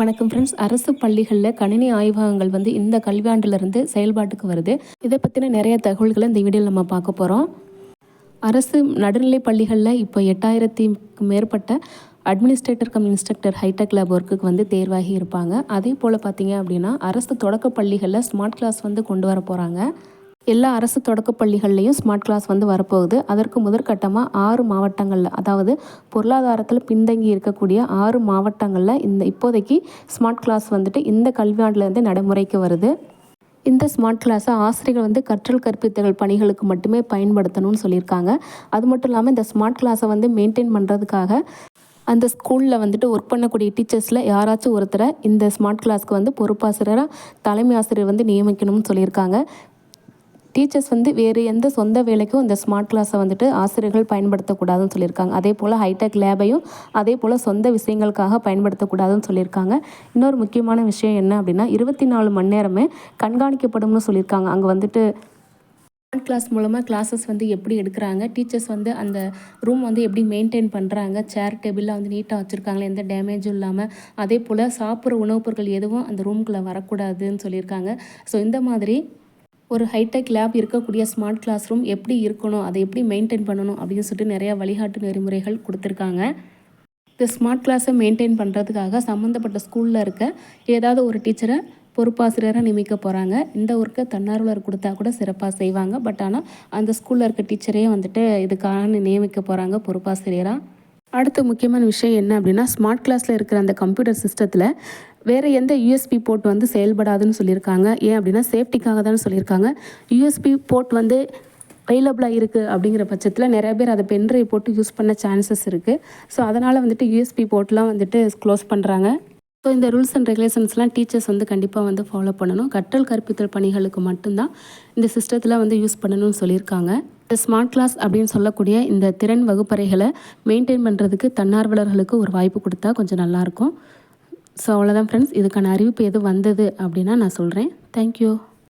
வணக்கம் ஃப்ரெண்ட்ஸ் அரசு பள்ளிகளில் கணினி ஆய்வகங்கள் வந்து இந்த கல்வியாண்டிலிருந்து செயல்பாட்டுக்கு வருது. இதை பற்றின நிறைய தகவல்களை இந்த வீடியோவில் நம்ம பார்க்க போகிறோம் அரசு நடுநிலை பள்ளிகளில் இப்போ எட்டாயிரத்திக்கு மேற்பட்ட administrator cum instructor hitech lab ஒர்க்குக்கு வந்து தேர்வாகி இருப்பாங்க. அதே போல் பார்த்தீங்க அப்படின்னா அரசு தொடக்க பள்ளிகளில் ஸ்மார்ட் கிளாஸ் வந்து கொண்டு வர போகிறாங்க எல்லா அரசு தொடக்கப் பள்ளிகள்லேயும் ஸ்மார்ட் கிளாஸ் வந்து வரப்போகுது. அதற்கு முதற்கட்டமாக ஆறு மாவட்டங்களில் அதாவது பொருளாதாரத்தில் பின்தங்கி இருக்கக்கூடிய ஆறு மாவட்டங்களில் இந்த இப்போதைக்கு ஸ்மார்ட் கிளாஸ் வந்துட்டு இந்த கல்வியாண்டுலேருந்து நடைமுறைக்கு வருது. இந்த ஸ்மார்ட் கிளாஸை ஆசிரியர்கள் வந்து கற்றல் கற்பித்தல் பணிகளுக்கு மட்டுமே பயன்படுத்தணும்னு சொல்லியிருக்காங்க. அது மட்டும் இல்லாமல் இந்த ஸ்மார்ட் கிளாஸை வந்து மெயின்டைன் பண்ணுறதுக்காக அந்த ஸ்கூலில் வந்துட்டு ஒர்க் பண்ணக்கூடிய டீச்சர்ஸில் யாராச்சும் ஒருத்தரை இந்த ஸ்மார்ட் கிளாஸ்க்கு வந்து பொறுப்பாசிரியராக தலைமை ஆசிரியர் வந்து நியமிக்கணும்னு சொல்லியிருக்காங்க. டீச்சர்ஸ் வந்து வேறு எந்த சொந்த வேலைக்கும் இந்த ஸ்மார்ட் கிளாஸை வந்துட்டு ஆசிரியர்கள் பயன்படுத்தக்கூடாதுன்னு சொல்லியிருக்காங்க. அதே போல் ஹைடெக் லேபையும் அதே போல் சொந்த விஷயங்களுக்காக பயன்படுத்தக்கூடாதுன்னு சொல்லியிருக்காங்க. இன்னொரு முக்கியமான விஷயம் என்ன அப்படின்னா இருபத்தி நாலு மணி நேரமே கண்காணிக்கப்படும்னு சொல்லியிருக்காங்க. அங்கே வந்துட்டு ஸ்மார்ட் கிளாஸ் மூலமாக கிளாஸஸ் வந்து எப்படி எடுக்கிறாங்க டீச்சர்ஸ் வந்து அந்த ரூம் வந்து எப்படி மெயின்டைன் பண்ணுறாங்க சேர் டேபிளில் வந்து நீட்டாக வச்சுருக்காங்களே எந்த டேமேஜும் இல்லாமல் அதே போல் சாப்பிட்ற உணவுப் பொருட்கள் எதுவும் அந்த ரூம்குள்ளே வரக்கூடாதுன்னு சொல்லியிருக்காங்க. ஸோ இந்த மாதிரி ஒரு ஹைடெக் லேப் இருக்கக்கூடிய ஸ்மார்ட் கிளாஸ் ரூம் எப்படி இருக்கணும் அதை எப்படி மெயின்டைன் பண்ணணும் அப்படின்னு சொல்லிட்டு நிறையா வழிகாட்டு நெறிமுறைகள் கொடுத்துருக்காங்க. இந்த ஸ்மார்ட் கிளாஸை மெயின்டைன் பண்ணுறதுக்காக சம்மந்தப்பட்ட ஸ்கூலில் இருக்க ஏதாவது ஒரு டீச்சரை பொறுப்பாசிரியராக நியமிக்க போகிறாங்க இந்த ஒர்க்கை தன்னார்வலர் கொடுத்தா கூட சிறப்பாக செய்வாங்க. பட் ஆனால் அந்த ஸ்கூலில் இருக்க டீச்சரே வந்துட்டு இதுக்கான நியமிக்க போகிறாங்க பொறுப்பாசிரியராக அடுத்த முக்கியமான விஷயம் என்ன அப்படின்னா ஸ்மார்ட் கிளாஸில் இருக்கிற அந்த கம்ப்யூட்டர் சிஸ்டத்தில் வேறு எந்த யூஎஸ்பி போர்ட் வந்து செயல்படாதுன்னு சொல்லியிருக்காங்க. ஏன் அப்படின்னா சேஃப்டிக்காக தான் சொல்லியிருக்காங்க. யூஎஸ்பி போர்ட் வந்து அவைலபிளாக இருக்குது அப்படிங்கிற பட்சத்தில் நிறைய பேர் அதை பென்ட்ரைவ் போட்டு யூஸ் பண்ண சான்சஸ் இருக்குது ஸோ அதனால் வந்துட்டு யூஎஸ்பி போர்ட்லாம் வந்துட்டு க்ளோஸ் பண்ணுறாங்க ஸோ இந்த ரூல்ஸ் அண்ட் ரெகுலேஷன்ஸ்லாம் டீச்சர்ஸ் வந்து கண்டிப்பாக வந்து ஃபாலோ பண்ணணும். கற்றல் கற்பித்தல் பணிகளுக்கு மட்டும்தான் இந்த சிஸ்டத்தில் வந்து யூஸ் பண்ணணும்னு சொல்லியிருக்காங்க. இந்த ஸ்மார்ட் கிளாஸ் அப்படின்னு சொல்லக்கூடிய இந்த திறன் வகுப்பறைகளை மெயின்டைன் பண்ணுறதுக்கு தன்னார்வலர்களுக்கு ஒரு வாய்ப்பு கொடுத்தா கொஞ்சம் நல்லாயிருக்கும். ஸோ அவ்வளோதான் ஃப்ரெண்ட்ஸ் இதுக்கான அறிவிப்பு எது வந்தது அப்படின்னா நான் சொல்கிறேன் தேங்க்யூ